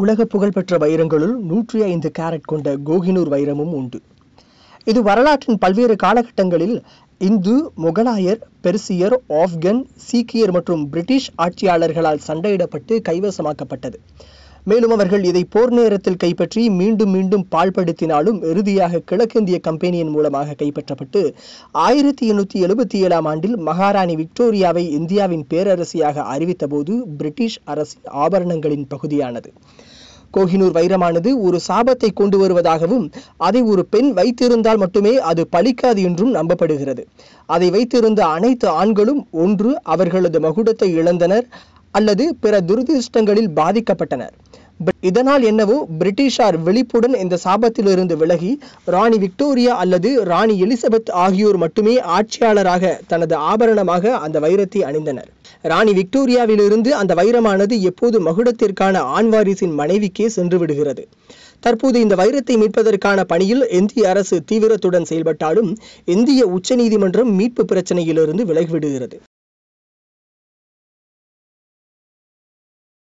உலக புகழ்பெற்ற வைரங்களுள் நூற்றி ஐந்து கேரட் கொண்ட கோகினூர் வைரமும் உண்டு. இது வரலாற்றின் பல்வேறு காலகட்டங்களில் இந்து முகலாயர் பெர்சியர் ஆப்கன் சீக்கியர் மற்றும் பிரிட்டிஷ் ஆட்சியாளர்களால் சண்டையிடப்பட்டு கைவசமாக்கப்பட்டது. மேலும் அவர்கள் இதை போர் நேரத்தில் கைப்பற்றி மீண்டும் மீண்டும் பாழ்படுத்தினாலும் இறுதியாக கிழக்கிந்திய கம்பெனியின் மூலமாக கைப்பற்றப்பட்டு ஆயிரத்தி எண்ணூற்றி எழுபத்தி ஏழாம் ஆண்டில் மகாராணி விக்டோரியாவை இந்தியாவின் பேரரசியாக அறிவித்தபோது பிரிட்டிஷ் அரசு ஆபரணங்களின் பகுதியானது. கோஹினூர் வைரமானது ஒரு சாபத்தை கொண்டு வருவதாகவும் அதை ஒரு பெண் வைத்திருந்தால் மட்டுமே அது பலிக்காது என்றும் நம்பப்படுகிறது. அதை வைத்திருந்த அனைத்து ஆண்களும் ஒன்று அவர்களது மகுடத்தை இழந்தனர். அல்லது பிற துரதிருஷ்டங்களில் பாதிக்கப்பட்டனர். இதனால் என்னவோ பிரிட்டிஷார் விழிப்புடன் இந்த சாபத்திலிருந்து விலகி ராணி விக்டோரியா அல்லது ராணி எலிசபெத் ஆகியோர் மட்டுமே ஆட்சியாளராக தனது ஆபரணமாக அந்த வைரத்தை அணிந்தனர். ராணி விக்டோரியாவிலிருந்து அந்த வைரமானது எப்போது மகுடத்திற்கான ஆண்வாரிசின் மனைவிக்கே சென்று விடுகிறது. தற்போது இந்த வைரத்தை மீட்பதற்கான பணியில் இந்திய அரசு தீவிரத்துடன் செயல்பட்டாலும் இந்திய உச்சநீதிமன்றம் மீட்பு பிரச்சனையிலிருந்து விலகிவிடுகிறது.